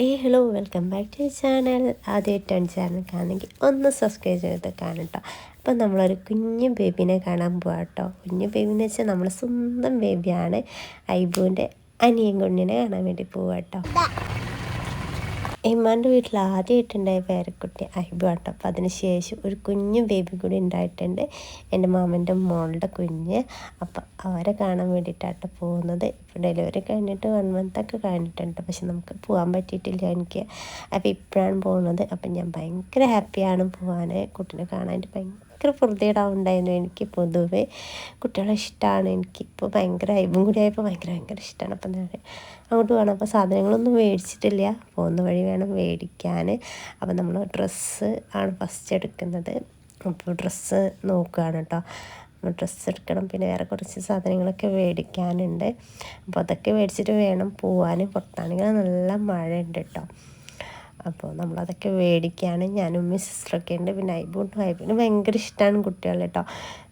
ഏ hello welcome back to channel. ആദ്യമായിട്ടാണ് channel കാണുമെങ്കിൽ ഒന്ന് സബ്സ്ക്രൈബ് ചെയ്ത് കാണും കേട്ടോ അപ്പം നമ്മളൊരു കുഞ്ഞു ബേബിനെ കാണാൻ പോകാം കേട്ടോ കുഞ്ഞു ബേബിന്ന് വെച്ചാൽ നമ്മൾ സ്വന്തം ബേബിയാണ് ഐബുവിന്റെ അനിയൻ കുഞ്ഞിനെ കാണാൻ വേണ്ടി പോവാം കേട്ടോ ഇമ്മാന്റെ വീട്ടിൽ ആദ്യമായിട്ടുണ്ടായ പേരക്കുട്ടി ഐബു കേട്ടോ അപ്പം അതിന് ശേഷം ഒരു കുഞ്ഞു ബേബി കൂടി ഉണ്ടായിട്ടുണ്ട്. എന്റെ മാമന്റെ മോളുടെ കുഞ്ഞ്. അപ്പോൾ അവരെ കാണാൻ വേണ്ടിയിട്ടാട്ടോ പോകുന്നത്. ഇപ്പോൾ ഡെലിവറി കഴിഞ്ഞിട്ട് വൺ മന്തൊക്കെ കഴിഞ്ഞിട്ടുണ്ട്. പക്ഷെ നമുക്ക് പോകാൻ പറ്റിയിട്ടില്ല എനിക്ക്. അപ്പോൾ ഇപ്പോഴാണ് പോകുന്നത്. അപ്പം ഞാൻ ഭയങ്കര ഹാപ്പിയാണ് പോകാൻ കുട്ടീനെ കാണാനായിട്ട് ഭയങ്കര ഭയങ്കര പൊറുതേടാവുണ്ടായിരുന്നു എനിക്ക് പൊതുവേ. കുട്ടികളെ ഇഷ്ടമാണ് എനിക്കിപ്പോൾ ഭയങ്കര ഇവും കൂടി ആയപ്പോൾ ഭയങ്കര ഭയങ്കര ഇഷ്ടമാണ് അപ്പം ഞാൻ അങ്ങോട്ട് വേണം അപ്പോൾ സാധനങ്ങളൊന്നും മേടിച്ചിട്ടില്ല. പോകുന്ന വഴി വേണം മേടിക്കാൻ അപ്പോൾ നമ്മൾ ഡ്രസ്സ് ആണ് ഫസ്റ്റ് എടുക്കുന്നത്. അപ്പോൾ ഡ്രസ്സ് നോക്കുകയാണ് കേട്ടോ. ഡ്രസ്സ് എടുക്കണം. പിന്നെ വേറെ കുറച്ച് സാധനങ്ങളൊക്കെ മേടിക്കാനുണ്ട്. അപ്പോൾ അതൊക്കെ മേടിച്ചിട്ട് വേണം പോവാൻ പുറത്താണെങ്കിൽ നല്ല മഴ ഉണ്ട് കേട്ടോ. അപ്പോൾ നമ്മളതൊക്കെ മേടിക്കുകയാണ് ഞാനും സിസ്റ്ററൊക്കെ ഉണ്ട്. പിന്നെ ഐബോട്ടും ഐബുവിന് ഭയങ്കര ഇഷ്ടമാണ് കുട്ടികൾ കേട്ടോ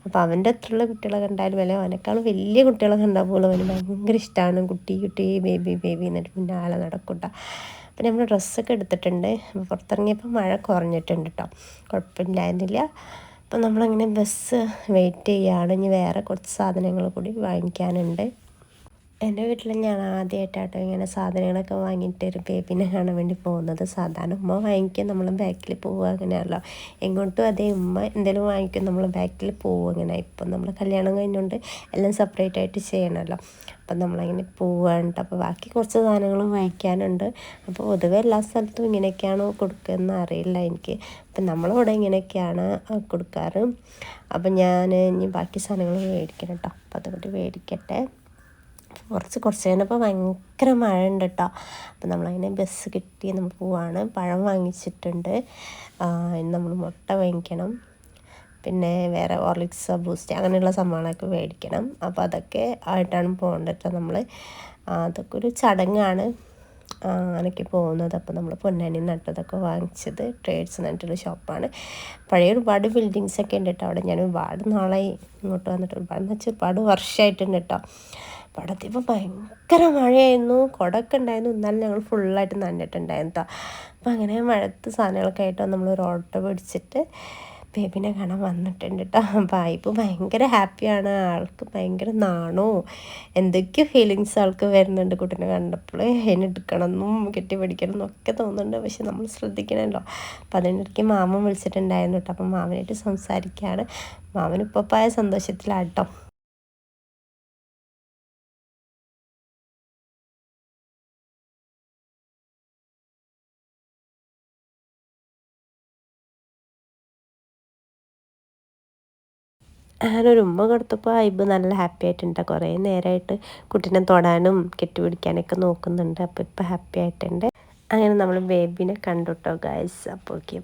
അപ്പോൾ അവന്റെ അത്രയുള്ള കുട്ടികളെ കണ്ടാലും അല്ലെ അവനേക്കാളും വലിയ കുട്ടികളെ കണ്ടാൽ പോലും അവന് ഭയങ്കര ഇഷ്ടമാണ് കുട്ടി കുട്ടി ബേബി ബേബി എന്നിട്ട് പിന്നെ ആളെ നടക്കൂട്ട. അപ്പം നമ്മൾ ഡ്രസ്സൊക്കെ എടുത്തിട്ടുണ്ട്. അപ്പോൾ പുറത്തിറങ്ങിയപ്പോൾ മഴ കുറഞ്ഞിട്ടുണ്ട് കേട്ടോ കുഴപ്പമില്ലായിരുന്നില്ല. അപ്പം നമ്മളങ്ങനെ ബസ് വെയിറ്റ് ചെയ്യുകയാണ് ഇനി വേറെ കുറച്ച് സാധനങ്ങൾ കൂടി വാങ്ങിക്കാനുണ്ട്. എന്റെ വീട്ടിൽ ഞാൻ ആദ്യമായിട്ടാട്ടോ ഇങ്ങനെ സാധനങ്ങളൊക്കെ വാങ്ങിയിട്ട് ഒരു ബേബിനെ കാണാൻ വേണ്ടി പോകുന്നത്. സാധാരണ ഉമ്മ വാങ്ങിക്കും നമ്മൾ ബാക്കിൽ പോവുക അങ്ങനെയല്ലോ എങ്ങോട്ടും അതേ ഉമ്മ എന്തെങ്കിലും വാങ്ങിക്കും നമ്മൾ ബാക്കിൽ പോവുക അങ്ങനെ. ഇപ്പം നമ്മൾ കല്യാണം കഴിഞ്ഞുകൊണ്ട് എല്ലാം സെപ്പറേറ്റ് ആയിട്ട് ചെയ്യണമല്ലോ അപ്പം നമ്മളങ്ങനെ പോവാണ്ട് അപ്പോൾ ബാക്കി കുറച്ച് സാധനങ്ങളും വാങ്ങിക്കാനുണ്ട്. അപ്പോൾ പൊതുവെ എല്ലാ സ്ഥലത്തും ഇങ്ങനെയൊക്കെയാണോ കൊടുക്കുകയെന്ന് അറിയില്ല എനിക്ക്. അപ്പം നമ്മളിവിടെ ഇങ്ങനെയൊക്കെയാണ് കൊടുക്കാറ്. അപ്പം ഞാൻ ഇനി ബാക്കി സാധനങ്ങൾ മേടിക്കണം കേട്ടോ അപ്പോൾ അതുകൊണ്ട് മേടിക്കട്ടെ. കുറച്ച് കുറച്ച് കഴിഞ്ഞപ്പോൾ ഭയങ്കര മഴ ഉണ്ട് കേട്ടോ അപ്പം നമ്മളതിനെ ബസ് കിട്ടി നമ്മൾ പോവാണ്. പഴം വാങ്ങിച്ചിട്ടുണ്ട്. നമ്മൾ മുട്ട വാങ്ങിക്കണം. പിന്നെ വേറെ ഓർലിക്സ് ബൂസ്റ്റ് അങ്ങനെയുള്ള സംഭവങ്ങളൊക്കെ മേടിക്കണം. അപ്പോൾ അതൊക്കെ ആയിട്ടാണ് പോകേണ്ടത് നമ്മൾ അതൊക്കെ ഒരു ചടങ്ങാണ്. അങ്ങനെയൊക്കെ പോകുന്നത്. അപ്പോൾ നമ്മൾ പൊന്നാനി നട്ടതൊക്കെ വാങ്ങിച്ചത് ട്രേഡ്സ് എന്നിട്ടുള്ള ഷോപ്പാണ്. പഴയ ഒരുപാട് ബിൽഡിങ്സൊക്കെ ഉണ്ട് കേട്ടോ അവിടെ. ഞാൻ ഒരുപാട് നാളായി ഇങ്ങോട്ട് വന്നിട്ട് ഒരുപാട് വെച്ചാൽ ഒരുപാട് വർഷമായിട്ടുണ്ട് കേട്ടോ. പടത്തിപ്പോൾ ഭയങ്കര മഴയായിരുന്നു. കുടമൊക്കെ ഉണ്ടായിരുന്നു. എന്നാലും ഞങ്ങൾ ഫുള്ളായിട്ട് നനഞ്ഞിട്ടുണ്ടായിരുന്നു കേട്ടോ അപ്പോൾ അങ്ങനെ മഴത്ത് സാധനങ്ങളൊക്കെ ആയിട്ടോ നമ്മൾ ഒരു ഓട്ടോ പിടിച്ചിട്ട് ബേബിനെ കാണാൻ വന്നിട്ടുണ്ട് കേട്ടോ വായ്പ് ഭയങ്കര ഹാപ്പിയാണ്. ആൾക്ക് ഭയങ്കര നാണോ? എന്തൊക്കെയോ ഫീലിങ്സ് ആൾക്ക് വരുന്നുണ്ട് കുട്ടീനെ കണ്ടപ്പോൾ അതിനെ കെട്ടി കെട്ടിപ്പിടിക്കണം എന്നൊക്കെ തോന്നുന്നുണ്ട്. പക്ഷെ നമ്മൾ ശ്രദ്ധിക്കണമല്ലോ. അപ്പം അതിനിടയ്ക്ക് മാമൻ വിളിച്ചിട്ടുണ്ടായിരുന്നു കേട്ടോ അപ്പം മാമനായിട്ട് സംസാരിക്കുകയാണ് മാമൻ ഇപ്പോൾ പോയ സന്തോഷത്തിലാട്ടോ. ഞാനൊരു ഉമ്മ കൊടുത്തപ്പോൾ ഐബ് നല്ല ഹാപ്പി ആയിട്ടുണ്ട്. കുറേ നേരമായിട്ട് കുട്ടീനെ തൊടാനും കെട്ടിപ്പിടിക്കാനൊക്കെ നോക്കുന്നുണ്ട്. അപ്പോൾ ഇപ്പോൾ ഹാപ്പി ആയിട്ടുണ്ട്. അങ്ങനെ നമ്മൾ ബേബിനെ കണ്ടു കേട്ടോ ഗായ്സ് അപ്പോൾ ഓക്കെ